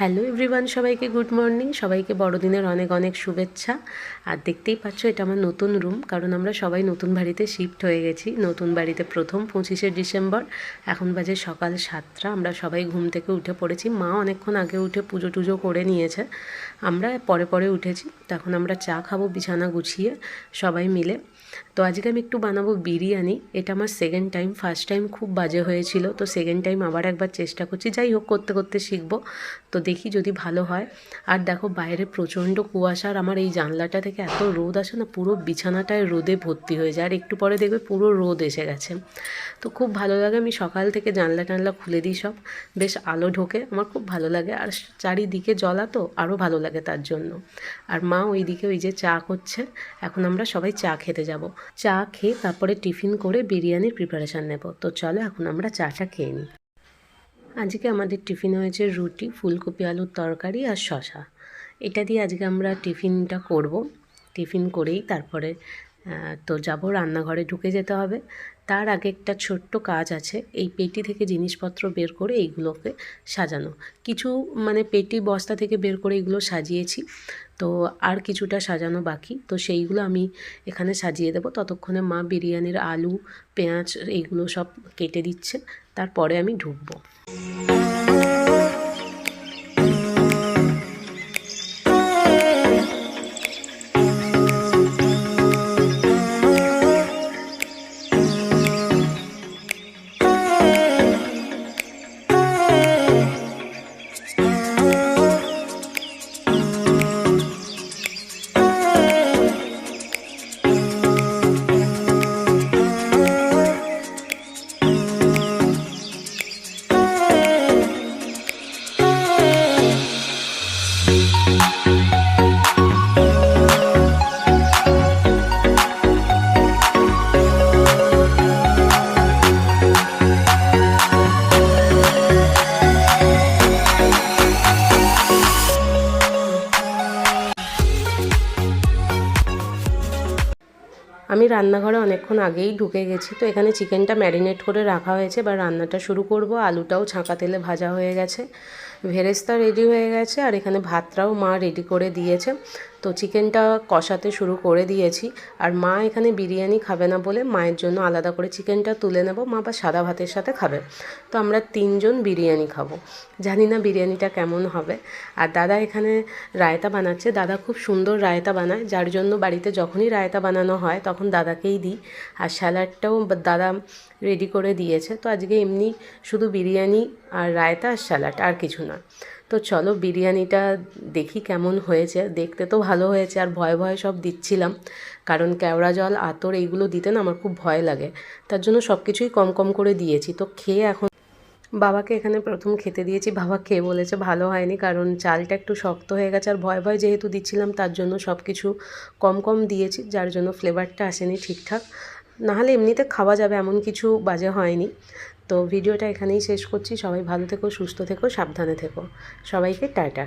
Hello everyone, সবাইকে good morning. সবাইকে বড়দিনের অনেক অনেক শুভেচ্ছা। আর দেখতেই পাচ্ছ, এটা আমার নতুন রুম, কারণ আমরা সবাই নতুন বাড়িতে শিফট হয়ে গেছি। নতুন বাড়িতে প্রথম পঁচিশে ডিসেম্বর, এখন বাজে সকাল সাতটা। আমরা সবাই ঘুম থেকে উঠে পড়েছি। মা অনেকক্ষণ আগে উঠে পুজো টুজো করে নিয়েছে। আমরা পরে পরে উঠেছি। তখন আমরা চা খাব, বিছানা গুছিয়ে সবাই মিলে। তো আজকে আমি একটু বানাবো বিরিয়ানি। এটা আমার সেকেন্ড টাইম ফার্স্ট টাইম খুব বাজে হয়েছিল। তো সেকেন্ড টাইম আবার একবার চেষ্টা করছি। যাই হোক, করতে করতে শিখব। তো দেখি যদি ভালো হয়। আর দেখো বাইরে প্রচণ্ড কুয়াশা আর আমার এই জানলাটা থেকে এত রোদ আসে না, পুরো বিছানাটায় রোদে ভর্তি হয়ে যায়। আর একটু পরে দেখবে পুরো রোদ এসে গেছে। তো খুব ভালো লাগে, আমি সকাল থেকে জানলা টানলা খুলে দিই সব। বেশ আলো ঢোকে, আমার খুব ভালো লাগে। আর চারিদিকে জলা তো আরও ভালো লাগে তার জন্য। আর মা ওইদিকে ওই যে চা করছে, এখন আমরা সবাই চা খেতে যাব। চা খেয়ে তারপরে টিফিন করে বিরিয়ানির প্রিপারেশান নেব। তো চলো এখন আমরা চাটা খেয়ে নিই। আজকে আমাদের টিফিন হয়েছে রুটি, ফুলকপি, আলুর তরকারি আর শশা এটা দিয়ে আজকে আমরা টিফিনটা করব। টিফিন করেই তারপরে তো যাব, রান্নাঘরে ঢুকে যেতে হবে। তার আগে একটা ছোট্ট কাজ আছে। এই পেটি থেকে জিনিসপত্র বের করে এইগুলোকে সাজানো। কিছু মানে পেটি বস্তা থেকে বের করে এগুলো সাজিয়েছি। তো আর কিছুটা সাজানো বাকি। তো সেইগুলো আমি এখানে সাজিয়ে দেবো। ততক্ষণে মা বিরিয়ানির আলু, পেঁয়াজ, এইগুলো সব কেটে দিচ্ছে। তারপরে আমি ঢুকবো। আমি রান্নাঘরে অনেকক্ষণ আগেই ঢুকে গেছি, তো এখানে চিকেনটা ম্যারিনেট করে রাখা হয়েছে বা রান্নাটা শুরু করব। আলুটাও ছাঁকা তেলে ভাজা হয়ে গেছে, ভেরেস্তা রেডি হয়ে গেছে, আর এখানে ভাতটাও মা রেডি করে দিয়েছে। তো চিকেনটা কষাতে শুরু করে দিয়েছি। আর মা এখানে বিরিয়ানি খাবে না বলে মায়ের জন্য আলাদা করে চিকেনটা তুলে নেব। মা বা সাদা ভাতের সাথে খাবে। তো আমরা তিনজন বিরিয়ানি খাব। জানি না বিরিয়ানিটা কেমন হবে। আর দাদা এখানে রায়তা বানাচ্ছে। দাদা খুব সুন্দর রায়তা বানায়। যার জন্য বাড়িতে যখনই রায়তা বানানো হয় তখন দাদাকেই দিই। আর স্যালাডটাও দাদা রেডি করে দিয়েছে। তো আজকে এমনি শুধু বিরিয়ানি আর রায়তা আর স্যালাড আর কিছু না। তো চলো বিরিয়ানিটা দেখি কেমন হয়েছে। দেখতে তো ভালো হয়েছে আর ভয়ে ভয়ে সব দিচ্ছিলাম। কারণ কেওড়া জল, আতর এইগুলো দিতে না আমার খুব ভয় লাগে। তার জন্য সব কিছুই কম কম করে দিয়েছি। তো খেয়ে এখন বাবাকে এখানে প্রথম খেতে দিয়েছি। বাবা খেয়ে বলেছে ভালো হয়নি কারণ চালটা একটু শক্ত হয়ে গেছে আর ভয় ভয় যেহেতু দিচ্ছিলাম তার জন্য সব কিছু কম কম দিয়েছি, যার জন্য ফ্লেভারটা আসেনি ঠিকঠাক। নাহলে এমনিতে খাওয়া যাবে এমন কিছু বাজে হয়নি। তো ভিডিওটা এখানেই শেষ করছি। সবাই ভালো থেকো সুস্থ থেকো সাবধানে থেকো। সবাইকে টাটা।